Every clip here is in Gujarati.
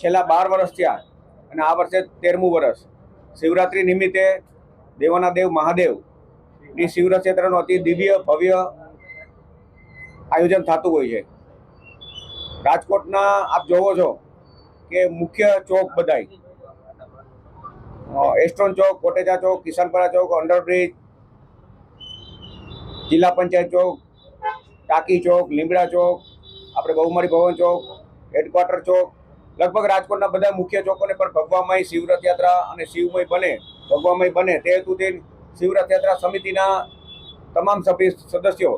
છેલ્લા બાર વર્ષ થયા અને આ વર્ષે તેરમું વર્ષ. શિવરાત્રિ નિમિત્તે દેવાના દેવ મહાદેવની શિવરથયાત્રાનું અતિ દિવ્ય, ભવ્ય આયોજન થતું હોય છે. રાજકોટના આપ જોવો છો કે મુખ્ય ચોક બધાય. એસ્ટોન ચોક કોટેચા ચોક કિસાનપરા ચોક, અંડરબ્રિજ, જિલ્લા પંચાયત ચોક, ટાંકી ચોક, લીમડા ચોક, આપણે બહુમારી ભવન ચોક, હેડક્વાર્ટર ચોક લગભગ રાજકોટના બધા મુખ્ય ચોકોને પણ ભગવામય શિવરથયાત્રા અને શિવમય બને ભગવામય બને. તે હેતુથી શિવરથયાત્રા સમિતિના તમામ સભ્ય સદસ્યો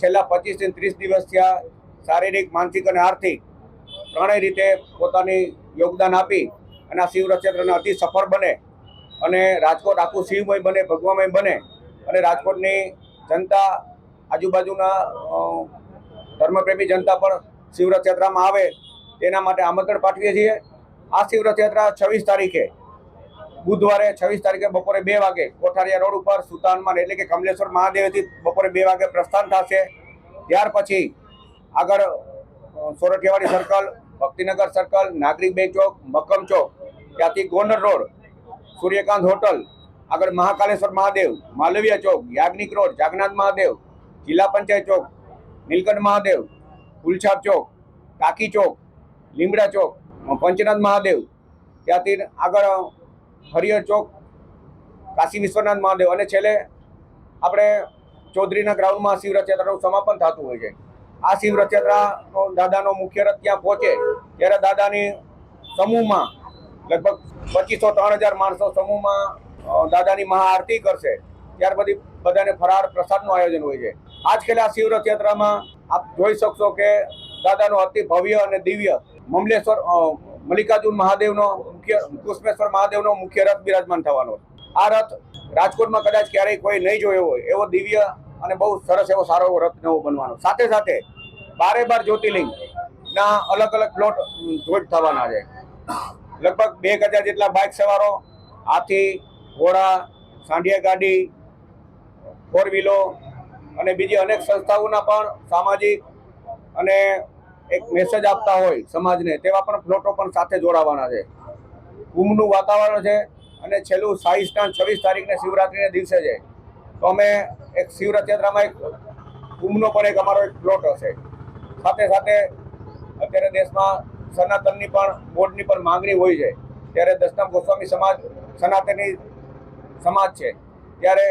છેલ્લા પચીસથી ત્રીસ દિવસ થયા શારીરિક, માનસિક અને આર્થિક ત્રણેય રીતે પોતાની યોગદાન આપી અને આ શિવરથયાત્રાને અતિ સફળ બને અને રાજકોટ આખું શિવમય બને ભગવામય બને અને રાજકોટની જનતા આજુબાજુના ધર્મપ્રેમી જનતા પણ શિવરથયાત્રામાં આવે તેના માટે આમંત્રણ પાઠવીએ છીએ. આ શિવ રથયાત્રા છવ્વીસ તારીખે, બુધવારે છવ્વીસ તારીખે બપોરે બે વાગે કોઠારિયા રોડ ઉપર સુતાનમાં એટલે કે કમલેશ્વર મહાદેવથી બપોરે બે વાગે પ્રસ્થાન થશે. ત્યાર પછી આગળ સોરઠિયાવાડી સર્કલ, ભક્તિનગર સર્કલ, નાગરિક બે ચોક, મક્કમ ચોક, ત્યાંથી ગોંડર રોડ, સૂર્યકાંત હોટલ, આગળ મહાકાલેશ્વર મહાદેવ, માલવીય ચોક, યાજ્ઞિક રોડ, જાગનાથ મહાદેવ, જિલ્લા પંચાયત ચોક, નીલકંઠ મહાદેવ ફૂલછાપ ચોક, ટાકી ચોક લીમડા ચોક પંચનાથ મહાદેવ, ત્યાંથી આગળ હરિહર ચોક, કાશી વિશ્વનાથ મહાદેવ અને છેલ્લે આપણે ચૌધરીના ગ્રાઉન્ડમાં શિવરથયાત્રાનું સમાપન થતું હોય છે. આ શિવરથયાત્રાનો દાદાનો મુખ્ય રથ ત્યાં પહોંચે ત્યારે દાદાની સમૂહમાં લગભગ પચીસો ત્રણ હજાર માણસો સમૂહમાં દાદાની મહાઆરતી કરશે. ત્યાર પછી બધાને ફરાર પ્રસાદનું આયોજન હોય છે. આજ ખેલે આ શિવરથયાત્રામાં આપ જોઈ શકશો કે દાદાનું અતિ ભવ્ય અને દિવ્ય મમલેશ્વર મલ્લિકાર્જુન મહાદેવનો મુખ્ય કુષ્મેશ્વર મહાદેવનો મુખ્ય રથ બિરાજમાન થવાનો આ રથ રાજકોટમાં કદાચ ક્યારેય કોઈ નહીં જોયો હોય, એવો દિવ્ય અને બહુ સરસ એવો સારો એવો રથ નવો બનવાનો. સાથે સાથે બારે બાર જ્યોતિર્લિંગ ના અલગ અલગ પ્લોટ જોઈન્ટ થવાના છે. લગભગ બે હજાર જેટલા બાઇક સવારો, હાથી, ઘોડા, સાંઢિયા ગાડી ફોર વ્હીલો અને બીજી અનેક સંસ્થાઓના પણ સામાજિક અને એક મેસેજ આપતા હોય સમાજને, તેવા પણ પ્લોટો પણ સાથે જોડાવાના છે. કુંભનું વાતાવરણ છે અને છેલ્લું શાહી સ્ટાન છવ્વીસ તારીખને શિવરાત્રિને દિવસે છે. તો અમે એક શિવરથયાત્રામાં એક કુંભનો પણ એક અમારો એક પ્લોટ હશે. સાથે સાથે અત્યારે દેશમાં સનાતનની પણ બોર્ડની પણ માંગણી હોય છે. ત્યારે દસનામ ગોસ્વામી સમાજ સનાતની સમાજ છે. ત્યારે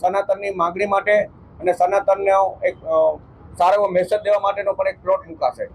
સનાતનની માંગણી માટે અને સનાતનનો એક સારો એવો મેસેજ દેવા માટેનો પણ એક પ્લોટ મુકાશે.